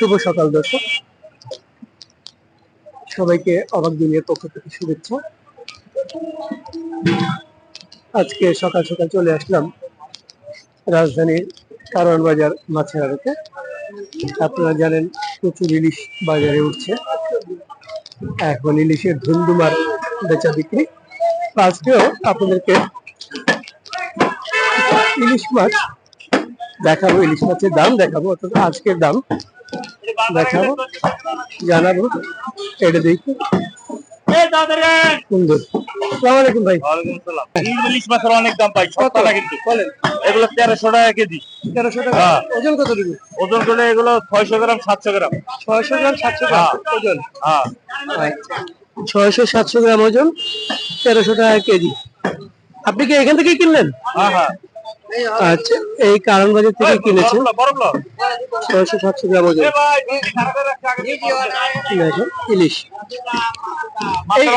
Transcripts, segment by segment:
শুভ সকাল, দর্শক। সবাইকে অবাক দুনিয়ার পক্ষ থেকে শুভেচ্ছা। আজকে সকাল সকাল চলে আসলাম রাজধানীর কারণ বাজার মাছের আড়তে। আপনারা জানেন প্রচুর ইলিশ বাজারে উঠছে। এখন ইলিশের ধুমধুমার বেচা বিক্রি। আজকেও আপনাদেরকে ইলিশ মাছ দেখাবো, ইলিশ মাছের দাম দেখাবো, অর্থাৎ আজকের দাম দেখাবো জানাব এটা দেখি। সুন্দর। আলাইকুম ভাই। ইলিশ মাছের অনেক দাম পাই কত? সত্তর কিন্তু এগুলো তেরোশো টাকা কেজি। তেরোশো টাকা। হ্যাঁ। ওজন কত দেবো ওজন করলে এগুলো ছয়শো গ্রাম সাতশো গ্রাম। ছয়শো গ্রাম সাতশো গ্রাম হ্যাঁ। ওজন? হ্যাঁ। ছয়শো সাতশো গ্রাম ওজন তেরোশো টাকা কেজি। আপনি কি এখান থেকেই কিনলেন? হ্যাঁ হ্যাঁ। আচ্ছা এই কারণ বাজার থেকে ছয়শো সাতশো গ্রাম ওজন। দেখেন ইলিশ।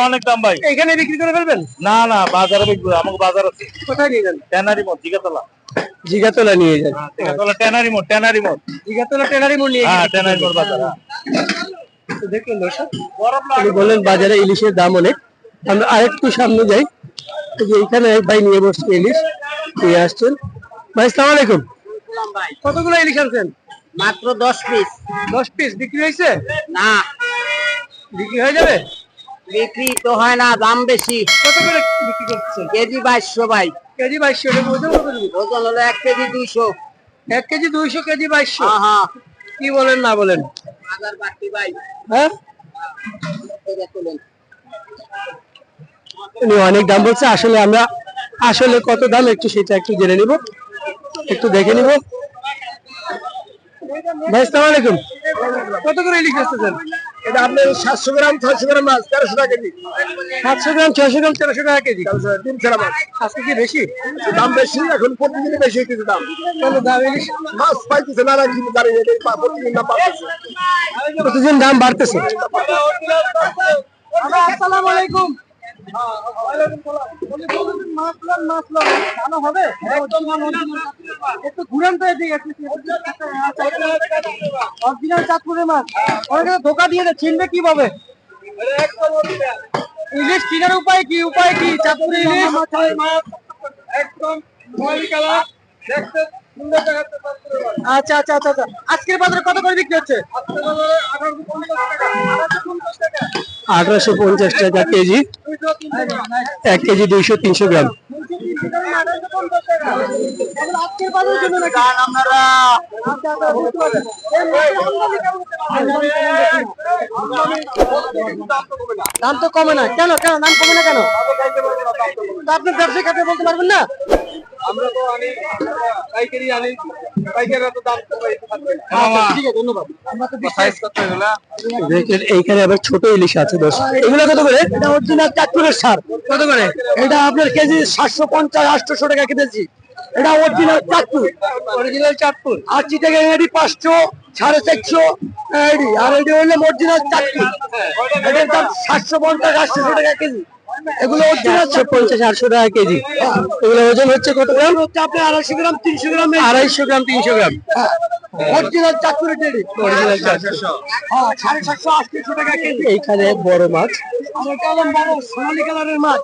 অনেক দাম ভাই। এখানে বিক্রি করে ফেলবেন? না না বাজারে বিক্রি আমাকে বাজার আছে। কোথায় নিয়ে যান? ট্যানারি মোড় জিগাতলা। জিগাতলা নিয়ে যান। জিগাতলা ট্যানারি মোড় ট্যানারি মোড়। জিগাতলা টেনারি মোড় নিয়ে হ্যাঁ ট্যানারি মোড় বাজার। হ্যাঁ। দেখলেন দর্শক বললেন বাজারে ইলিশের দাম অনেক। আমরা আরেকটু সামনে যাই। যে এখানে এক ভাই নিয়ে বসছে ইলিশ নিয়ে আসছেন। ভাই সালাম আলাইকুম। কতগুলো ইলিশ আনছেন? মাত্র দশ পিস। দশ পিস। বিক্রি হয়েছে? না। বিক্রি হয়ে যাবে? বিক্রি তো হয় না দাম বেশি। কত করে বিক্রি করছেন কেজি বাইশশো ভাই। কেজি বাইশশো ওজন হলো এক কেজি দুইশো। এক কেজি দুইশো কেজি বাইশশো? হ্যাঁ হ্যাঁ। কি বলেন না বলেন? হাজার বাড়তি ভাই। হ্যাঁ? উনি অনেক দাম বলছে। আসলে আমরা আসলে কত দাম একটু সেটা একটু জেনে নিব। একটু দেখে নিব। ভাই সালাম আলাইকুম। কত করে ইলিশ আসতেছেন? এটা আপনার সাতশো গ্রাম ছয়শো গ্রাম মাছ তেরোশো টাকা কেজি। সাতশো গ্রাম ছয়শো গ্রাম তেরোশো টাকা কেজি। তিন ছাড়া মাছ। আজকে কি বেশি? দাম বেশি এখন প্রতিদিনই বেশি হইতেছে দাম। কত দাম ইলিশ মাছ পাইতেছে না দাঁড়িয়ে প্রতিদিন দাম পাইতেছে প্রতিদিন দাম বাড়তেছে। আসসালামু আলাইকুম। মাছ ধোকা দিয়ে চিনবে কীভাবে ইলিশ চিনার উপায় কি উপায় কি চাঁদপুরের ইলিশ একদম ময়ূরী কালার দেখতে আচ্ছা আচ্ছা আচ্ছা আচ্ছা। আজকের বাজারে কত করে বিক্রি হচ্ছে? আঠারোশো পঞ্চাশ টাকা কেজি। এক কেজি দুইশো তিনশো গ্রাম। দাম তো কমে না। কেন কেন দাম কমে না কেন? তা আপনার ব্যবসায়ী খাতে বলতে পারবেন না? আমরা তো আনি পাইকারি আনি পাইকারি তো দাম তো আচ্ছা, ঠিক আছে ধন্যবাদ। সাইজ কত এগুলা দেখেন এইখানে আবার ছোট ইলিশ আছে দশ এগুলো কত করে? এটা অরিজিনাল চাঁদপুরের সার। কত করে? এটা আপনার কেজি সাতশো পঞ্চাশ আটশো টাকা কিনেছি এটা অরিজিনাল চাঁদপুর অরিজিনাল চাঁদপুর আর চিটাকে এডি পাঁচশো সাড়ে চারশো এডি। আর এডি হইলে অরিজিনাল চাঁদপুর এটার দাম সাতশো পঞ্চাশ আটশো টাকা কেজি। এগুলো অরিজিনাল পঞ্চাশ আটশো টাকা কেজি। এগুলো ওজন হচ্ছে কত গ্রাম? হচ্ছে আপনার আড়াইশো গ্রাম তিনশো গ্রাম আড়াইশো গ্রাম তিনশো গ্রাম। হ্যাঁ এইখানে বড় মাছ। এটা হলো বড় কালারের মাছ।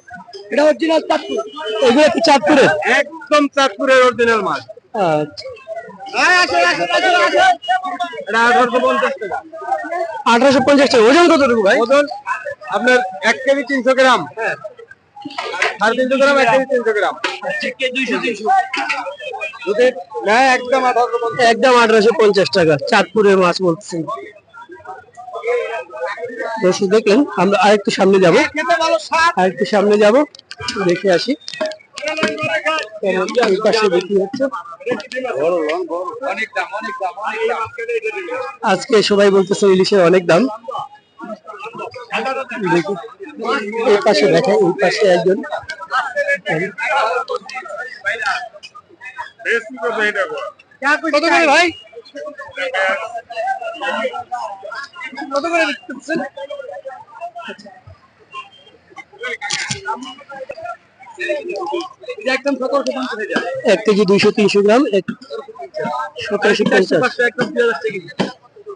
এটা অরিজিনাল চাঁদপুর। এগুলো কি চাঁদপুরের একদম চাঁদপুরের অরিজিনাল মাছ। আচ্ছা। আঠারোশো পঞ্চাশ টাকা। আঠারোশো পঞ্চাশ টাকা। ওজন কত দেবো ভাই? ওজন আপনার এক কেজি তিনশো গ্রাম। সাড়ে তিনশো গ্রাম এক কেজি তিনশো গ্রাম। যদি নেয় একদম আঠারোশো পঞ্চাশ। একদম আঠারোশো পঞ্চাশ টাকা চাঁদপুরের মাছ বলছেন দর্শক দেখলেন আমরা আরেকটু সামনে যাব। আরেকটু সামনে যাব দেখে আসি। আজকে সবাই বলতেছে ইলিশের অনেক দাম। এই পাশে দেখে এই পাশে একজন। কত করে ভাই কত করে এক কেজি দুইশো তিনশো গ্রাম সতেরোশো পঞ্চাশ।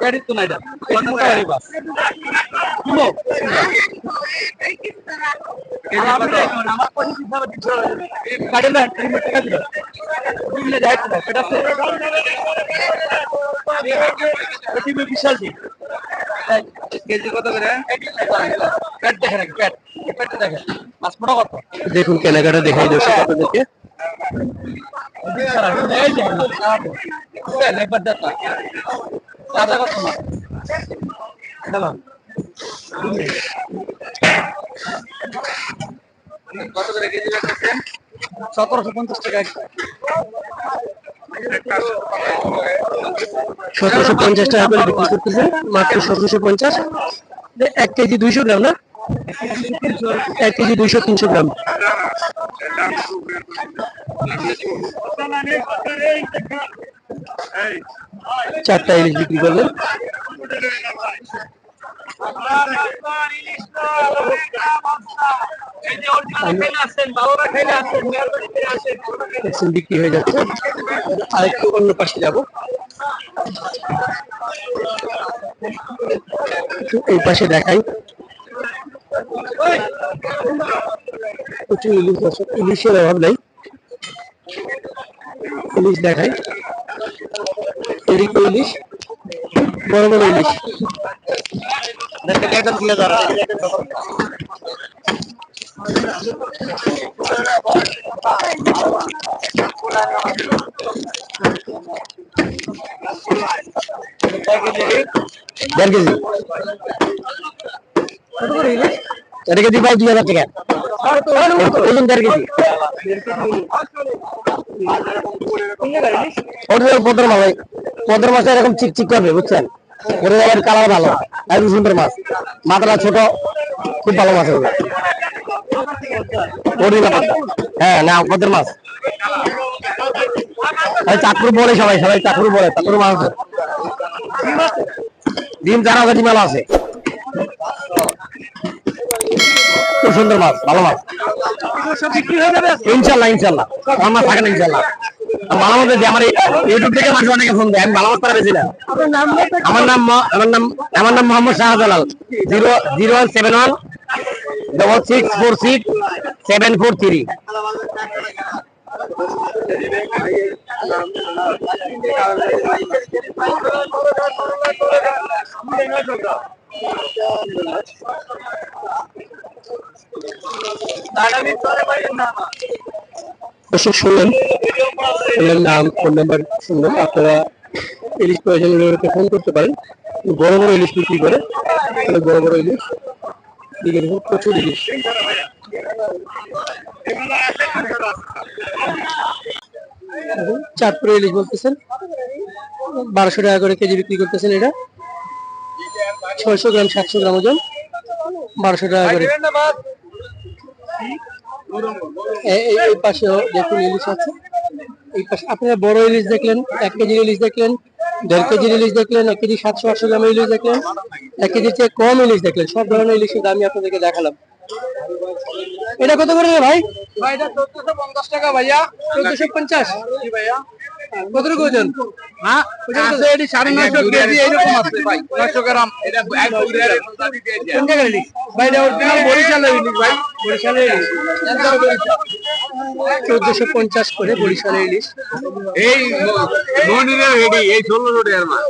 তাই গাড়ি তো নাই এটা মোটা গাড়ি বাস কিলো গাড়ি না টাকা দিল দিলে যাই তো এটা আছে বিশাল ঠিক কেজি কত করে প্যাট দেখে নাকি প্যাট প্যাট দেখে মাছ মোটা কত দেখুন কেনাকাটা দেখাই দর্শক আপনাদেরকে এই যে লেবার দাতা দাদা কত মাছ দাদা কত করে কেজি রাখছেন সতেরোশো পঞ্চাশ টাকা। সতেরোশো পঞ্চাশ টাকা করে বিক্রি করতেছে মাত্র সতেরোশো পঞ্চাশ। এক কেজি দুইশো গ্রাম না? এক কেজি দুইশো তিনশো গ্রাম। চারটা ইলিশ বিক্রি করলেন। বিক্রি হয়ে যাচ্ছে। আর একটু অন্য পাশে যাব। এই পাশে দেখাই। প্রচুর ইলিশ আছে। ইলিশের অভাব নাই। ইলিশ দেখাই। এদিকে ইলিশ বড় বড় ইলিশ দেড় কেজি দেড় কেজি পাই দুই হাজার টাকা ওজন দেড় কেজি ওটা পদ্র ভাই পদ্র মাছ এরকম চিকচিক করবে, বুঝছেন? ওটা আবার কালার ভালো। আর সুন্দর মাছ মাথাটা ছোট, খুব ভালো মাছ হবে। হ্যাঁ না পদ্র মাছ চাঁদপুর বলে সবাই সবাই চাঁদপুর বলে, চাঁদপুর মাছ ডিম, চার হাজার ডিমালা আছে। খুব সুন্দর মাছ, ভালো মাছ। ইনশাল্লাহ ইনশাল্লাহ। আমার না, ইনশাল্লাহ। আমি যে আমার এই ইউটিউব থেকে মানুষ অনেকে ফোন দেয় আমি বেশি না। আমার নাম ম- আমার নাম আমার নাম Mohammad Shahjalal. Zero zero one seven one double six four six seven four three দর্শক শুনলেন এনার নাম ফোন নাম্বার শুনলেন আপনারা ইলিশ প্রয়োজন ফোন করতে পারেন। বড় বড় ইলিশ বিক্রি করে অনেক বড় বড় ইলিশ। বিক্রি করে প্রচুর ইলিশ। দেখুন, চাঁদপুরে ইলিশ বলতেছেন বারোশো টাকা করে কেজি বিক্রি করতেছেন এটা। ছয়শো গ্রাম সাতশো গ্রাম ওজন বারোশো টাকা করে। এই পাশেও দেখুন ইলিশ আছে। এই পাশে আপনারা বড় ইলিশ দেখলেন এক কেজি ইলিশ দেখলেন দেড় কেজি ইলিশ দেখলেন এক কেজি সাতশো আটশো গ্রামের ইলিশ দেখলেন এক কেজির চেয়ে কম ইলিশ দেখলেন। সব ধরনের ইলিশের দামই আপনাদেরকে দেখালাম। এটা কত করে ভাই? ভাই এটা চোদ্দশো পঞ্চাশ টাকা ভাইয়া। চোদ্দশো পঞ্চাশ? ভাইয়া। কতটুকু ওজন? হ্যাঁ? আছে এটি সাড়ে নয়শো কেজি এইরকম আছে। ভাই নয়শো গ্রাম। এটা কোন জায়গার ইলিশ ভাই এটা অরিজিনাল বরিশালের ইলিশ ভাই। বরিশালের ইলিশ। চোদ্দশো পঞ্চাশ করে বরিশালের ইলিশ। এই মনিরের হেডি এই ষোলোশো টাকার মাছ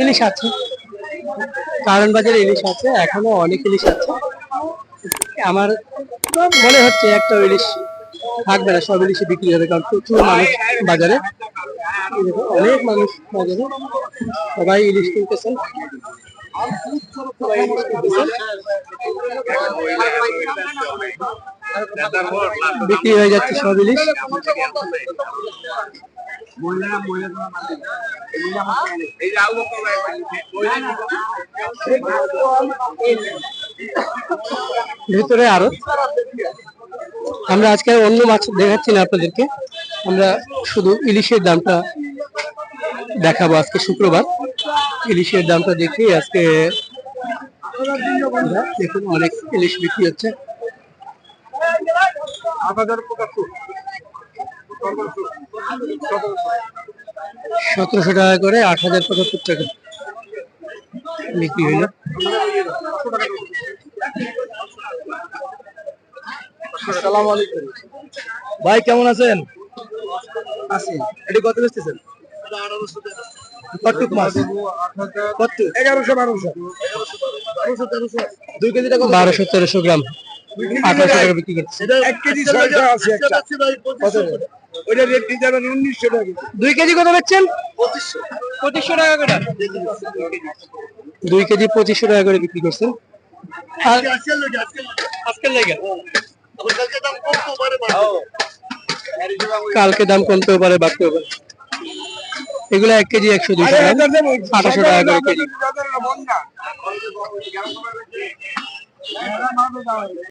ইলিশ আছে। কারণ বাজারে ইলিশ আছে, এখনও অনেক ইলিশ আছে। আমার মনে হচ্ছে একটা ইলিশ থাকবে না, সব ইলিশই বিক্রি হবে, কারণ প্রচুর মানুষ বাজারে। অনেক মানুষ বাজারে ইলিশ সবাই ইলিশ কিনতেছেন। বিক্রি হয়ে যাচ্ছে সব ইলিশ। ভিতরে আরও। আমরা আজকে অন্য মাছ দেখাচ্ছি না আপনাদেরকে। আমরা শুধু ইলিশের দামটা দেখাবো আজকে শুক্রবার। ইলিশের দামটা দেখি আজকে দেখুন অনেক ইলিশ বিক্রি হচ্ছে। সতেরোশো টাকা করে আট হাজার পঁচাত্তর টাকা বিক্রি হইল আলাইকুম। ভাই কেমন আছেন? আছি। এটি কত বেচতেছেন? কতটুক মাছ। কত এগারোশো বারোশো। দুই কেজি টাকা বারোশো তেরোশো গ্রাম। আঠারোশো টাকা বিক্রি করছে এক কেজি ছয়শো আছে একটা ওইটা রেট দিয়ে উনিশশো টাকা দুই কেজি কত বেচছেন পঁচিশশো টাকা করে দুই কেজি পঁচিশশো টাকা করে বিক্রি করছেন আর আজকের লেগে কালকে দাম কমতেও পারে বাড়তেও পারে এগুলো এক কেজি একশো গ্রাম আঠাশো টাকা করে কেজি